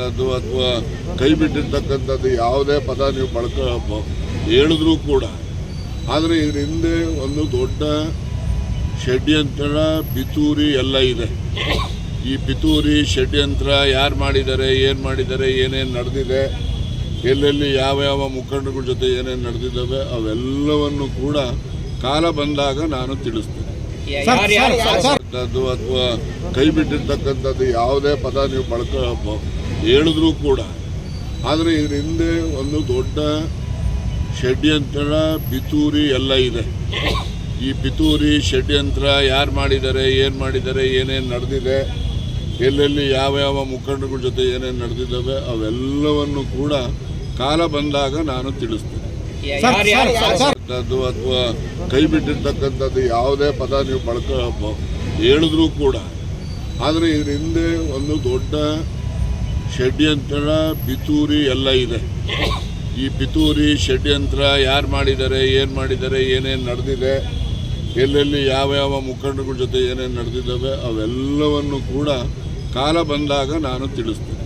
ಅಂತಕ್ಕಂಥದ್ದು ಅಥವಾ ಕೈ ಬಿಟ್ಟಿರ್ತಕ್ಕಂಥದ್ದು ಯಾವುದೇ ಪದ ನೀವು ಬಳಕ ಹೇಳಿದ್ರು ಹೇಳಿದ್ರೂ ಕೂಡ. ಆದರೆ ಇದ್ರ ಹಿಂದೆ ಒಂದು ದೊಡ್ಡ ಷಡ್ಯಂತ್ರ ಪಿತೂರಿ ಎಲ್ಲ ಇದೆ. ಈ ಪಿತೂರಿ ಷಡ್ಯಂತ್ರ ಯಾರು ಮಾಡಿದ್ದಾರೆ ಏನು ಮಾಡಿದ್ದಾರೆ ಏನೇನು ನಡೆದಿದೆ ಎಲ್ಲೆಲ್ಲಿ ಯಾವ ಯಾವ ಮುಖಂಡಗಳ ಜೊತೆ ಏನೇನು ನಡೆದಿದ್ದಾವೆ ಅವೆಲ್ಲವನ್ನು ಕೂಡ ಕಾಲ ಬಂದಾಗ ನಾನು ತಿಳಿಸ್ತೇನೆ. ಅಥವಾ ಕೈ ಬಿಟ್ಟಿರ್ತಕ್ಕಂಥದ್ದು ಯಾವುದೇ ಪದ ನೀವು ಬಳಕ ಹೇಳಿದ್ರೂ ಕೂಡ. ಆದರೆ ಇದ್ರ ಹಿಂದೆ ಒಂದು ದೊಡ್ಡ ಷಡ್ಯಂತ್ರ ಪಿತೂರಿ ಎಲ್ಲ ಇದೆ. ಈ ಪಿತೂರಿ ಷಡ್ಯಂತ್ರ ಯಾರು ಮಾಡಿದ್ದಾರೆ ಏನು ಮಾಡಿದ್ದಾರೆ ಏನೇನು ನಡೆದಿದೆ ಎಲ್ಲೆಲ್ಲಿ ಯಾವ ಯಾವ ಮುಖಂಡಗಳ ಜೊತೆ ಏನೇನು ನಡೆದಿದ್ದಾವೆ ಅವೆಲ್ಲವನ್ನು ಕೂಡ ಕಾಲ ಬಂದಾಗ ನಾನು ತಿಳಿಸ್ತೇನೆ. ಯಾರು ಯಾರು ಅಂತಕ್ಕಂಥದ್ದು ಅಥವಾ ಕೈ ಬಿಟ್ಟಿರ್ತಕ್ಕಂಥದ್ದು ಯಾವುದೇ ಪದ ನೀವು ಬಳಕ ಹೇಳಿದ್ರೂ ಕೂಡ. ಆದರೆ ಇದ್ರ ಹಿಂದೆ ಒಂದು ದೊಡ್ಡ ಷಡ್ಯಂತ್ರ, ಪಿತೂರಿ ಎಲ್ಲ ಇದೆ. ಈ ಪಿತೂರಿ, ಷಡ್ಯಂತ್ರ ಯಾರು ಮಾಡಿದ್ದಾರೆ, ಏನು ಮಾಡಿದ್ದಾರೆ, ಏನೇನು ನಡೆದಿದೆ, ಎಲ್ಲೆಲ್ಲಿ ಯಾವ ಯಾವ ಮುಖಂಡಗಳ ಜೊತೆ ಏನೇನು ನಡೆದಿದ್ದಾವೆ, ಅವೆಲ್ಲವನ್ನು ಕೂಡ ಕಾಲ ಬಂದಾಗ ನಾನು ತಿಳಿಸ್ತೇನೆ.